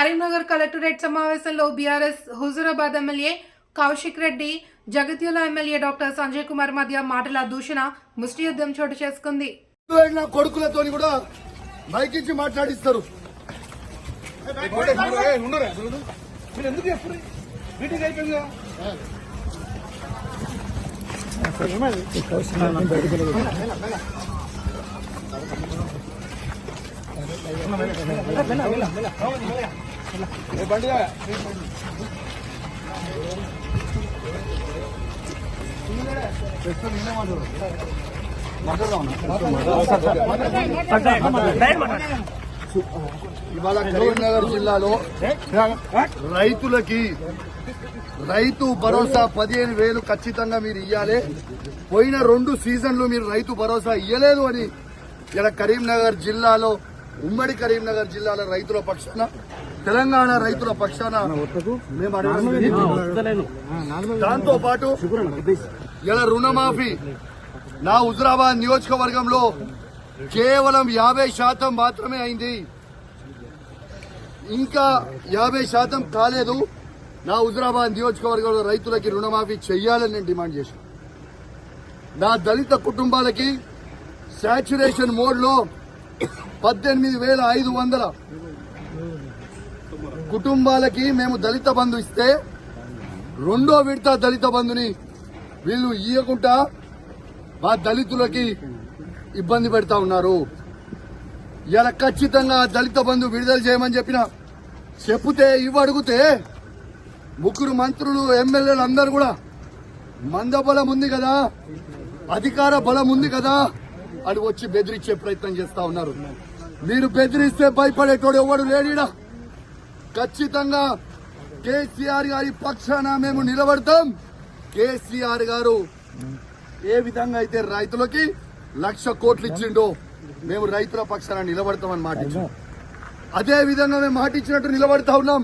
Karimnagar collectorate సమావేశంలో BRS Huzurabad MLA Kaushik Reddy Jagtial MLA doctor Sanjay Kumar మధ్య మాటల దూషణ ముష్టి యుద్ధం చోటు చేసుకుంది. కొడుకులతో కూడా మైక్ ఇచ్చి మాట్లాడిస్తారు మీరు ఎందుకు ఇవాళ కరీంనగర్ జిల్లాలో రైతులకి రైతు భరోసా పదిహేను వేలు ఖచ్చితంగా మీరు ఇయ్యాలి. పోయిన రెండు సీజన్లు మీరు రైతు భరోసా ఇయ్యలేదు అని ఇక్కడ కరీంనగర్ జిల్లాలో ఉమ్మడి కరీంనగర్ జిల్లాలో రైతుల పక్షాన తెలంగాణ రైతుల పక్షాన మేము దాంతో పాటు ఇలా రుణమాఫీ. నా హుజరాబాద్ నియోజకవర్గంలో కేవలం యాభై శాతం మాత్రమే అయింది. ఇంకా యాభై శాతం కాలేదు. నా హుజరాబాద్ నియోజకవర్గంలో రైతులకి రుణమాఫీ చెయ్యాలని నేను డిమాండ్ చేశాను. నా దళిత కుటుంబాలకి శాచ్యురేషన్ మోడ్లో పద్దెనిమిది వేల ఐదు వందల కుటుంబాలకి మేము దళిత బంధు ఇస్తే రెండో విడత దళిత బంధుని వీళ్ళు ఇయ్యకుండా మా దళితులకి ఇబ్బంది పెడతా ఉన్నారు. ఇలా ఖచ్చితంగా దళిత బంధు విడుదల చేయమని చెప్పిన చెప్తే ఇవ్వడిగితే ముగ్గురు మంత్రులు ఎమ్మెల్యేలు అందరు కూడా మంద బలం ఉంది కదా అధికార బలం ఉంది కదా అని వచ్చి బెదిరించే ప్రయత్నం చేస్తా ఉన్నారు. మీరు బెదిరిస్తే భయపడేటోడు ఎవడు లేడీడా? ఖచ్చితంగా కేసీఆర్ గారి పక్షాన మేము నిలబడతాం. కేసీఆర్ గారు ఏ విధంగా అయితే రైతులకి లక్ష కోట్లు ఇచ్చిండో మేము రైతుల పక్షాన నిలబడతామని మాట అదే విధంగా మేము మాట ఇచ్చినట్టు నిలబడతా ఉన్నాం.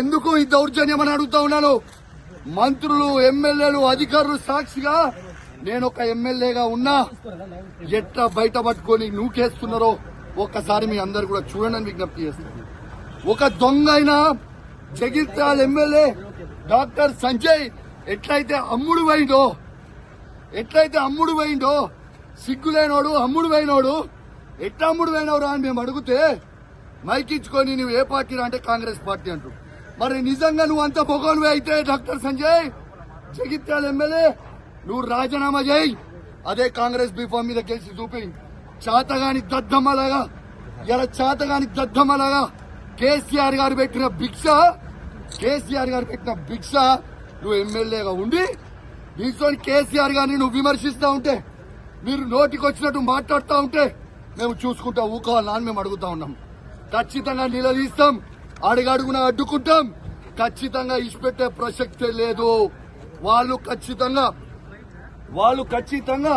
ఎందుకు ఈ దౌర్జన్యం అని అడుగుతా ఉన్నాను? మంత్రులు ఎమ్మెల్యేలు అధికారులు సాక్షిగా నేను ఒక ఎమ్మెల్యేగా ఉన్నా ఎట్లా బయట పట్టుకొని నూకేస్తున్నారో ఒక్కసారి మీ అందరు కూడా చూడండి విజ్ఞప్తి చేస్తున్నాను ఒక దొంగ అయినా జగిత్యాల ఎమ్మెల్యే డాక్టర్ సంజయ్ ఎట్లయితే అమ్ముడు పోయిందో ఎట్లయితే అమ్ముడు పోయిందో సిగ్గులేనోడు అమ్ముడు పోయినోడు ఎట్లా అమ్ముడు పోయినవరా అని మేము అడిగితే మైకిచ్చుకొని నువ్వు ఏ పార్టీ అంటే కాంగ్రెస్ పార్టీ అంటూ. మరి నిజంగా నువ్వు అంత పొగనువే అయితే డాక్టర్ సంజయ్ జగిత్యాల ఎమ్మెల్యే నువ్వు రాజీనామా చేయి. అదే కాంగ్రెస్ బీఫామ్ మీద గెలిచి చూపి చాతగాని దద్దమ్మలాగా ఇలా చాతగాని దద్దమ్మలాగా కేసీఆర్ గారు పెట్టిన భిక్ష కేసీఆర్ గారు పెట్టిన భిక్ష నువ్వు ఎమ్మెల్యేగా ఉండి దీంతో కేసీఆర్ గారిని నువ్వు విమర్శిస్తూ ఉంటే మీరు నోటికి వచ్చినట్టు మాట్లాడుతూ ఉంటే మేము చూసుకుంటా ఊకోవాలా అని మేము అడుగుతా ఉన్నాం. ఖచ్చితంగా నిలదీస్తాం అడుగడుగున అడ్డుకుంటాం. ఖచ్చితంగా ఇచ్చిపెట్టే ప్రసక్తే లేదు. వాళ్ళు ఖచ్చితంగా వాళ్ళు ఖచ్చితంగా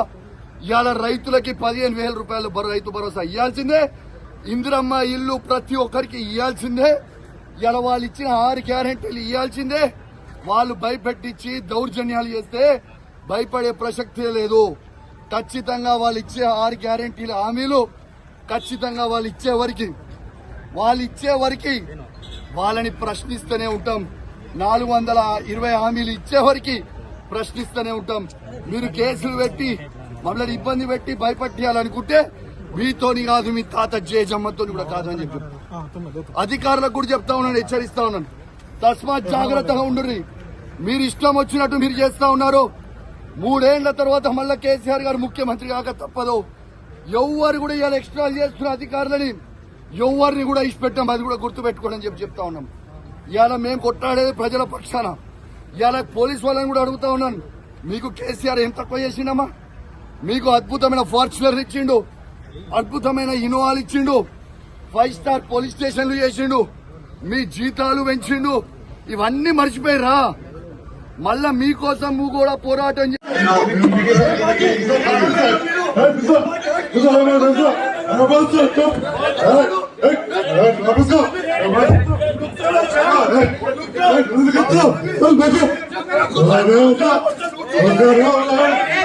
ఇవాళ రైతులకి పదిహేను వేల రూపాయలు రైతు భరోసా ఇవ్వాల్సిందే. ఇందిరమ్మ ఇల్లు ప్రతి ఒక్కరికి ఇవ్వాల్సిందే ఇవాళ వాళ్ళు ఇచ్చిన ఆరు గ్యారెంటీలు ఇవ్వాల్సిందే వాళ్ళు భయపెట్టించి దౌర్జన్యాలు చేస్తే భయపడే ప్రసక్తే లేదు. ఖచ్చితంగా వాళ్ళు ఇచ్చే ఆరు గ్యారెంటీల హామీలు ఖచ్చితంగా వాళ్ళు ఇచ్చే వరకు. వాళ్ళు ఇచ్చే వరకు వాళ్ళని ప్రశ్నిస్తూనే ఉంటాం. నాలుగు వందల ఇరవై హామీలు ఇచ్చే వరకు ప్రశ్నిస్తూనే ఉంటాం. మీరు కేసులు పెట్టి మమ్మల్ని ఇబ్బంది పెట్టి భయపట్టియాలనుకుంటే మీతోని కాదు మీ తాత జేజమ్మతో కూడా కాదు అని చెప్పి అధికారులకు కూడా చెప్తా ఉన్నాను హెచ్చరిస్తా ఉన్నాను. తస్మాత్ జాగ్రత్తగా ఉండుర్రి. మీరు ఇష్టం వచ్చినట్టు మీరు చేస్తా ఉన్నారు. మూడేళ్ళ తర్వాత మళ్ళా కేసీఆర్ గారు ముఖ్యమంత్రి కాక తప్పదు. ఎవ్వరు కూడా ఇవాళ ఎక్స్ట్రా చేస్తున్న అధికారులని ఎవరిని కూడా ఇష్టపెట్టాం అది కూడా గుర్తు పెట్టుకోండి అని చెప్పి చెప్తా ఉన్నాం ఇవాళ మేము కొట్టాడేది ప్రజల పక్షాన. ఇవాళ పోలీస్ వాళ్ళని కూడా అడుగుతా ఉన్నాను. మీకు కేసీఆర్ ఏం తక్కువ చేసిండమ్మా? మీకు అద్భుతమైన ఫార్చునర్ ఇచ్చిండు. అద్భుతమైన ఇన్నోవాలు ఇచ్చిండు. ఫైవ్ స్టార్ పోలీస్ స్టేషన్లు చేసిండు. మీ జీతాలు పెంచిండు. ఇవన్నీ మర్చిపోయిరా మళ్ళా మీకోసం నువ్వు కూడా పోరాటం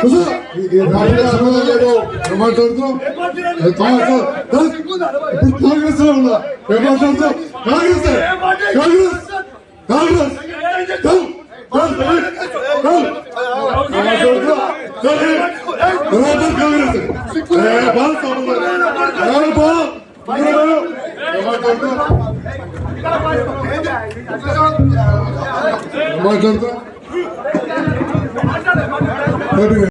Kızım, Rabbine armağan ediyor. Ömer Durdu. Kayası. Dız. Kayısı orada. Ömer Durdu. Kayısı. Kayısı. Kayısı. Kıl. Kıl. Kıl. Ömer Durdu. Kıl. Ömer Durdu kayısı. Ee, bana sorunlar. Yani bana. Bana bana. Ömer Durdu. Ömer Durdu. Ömer Durdu. Tabii.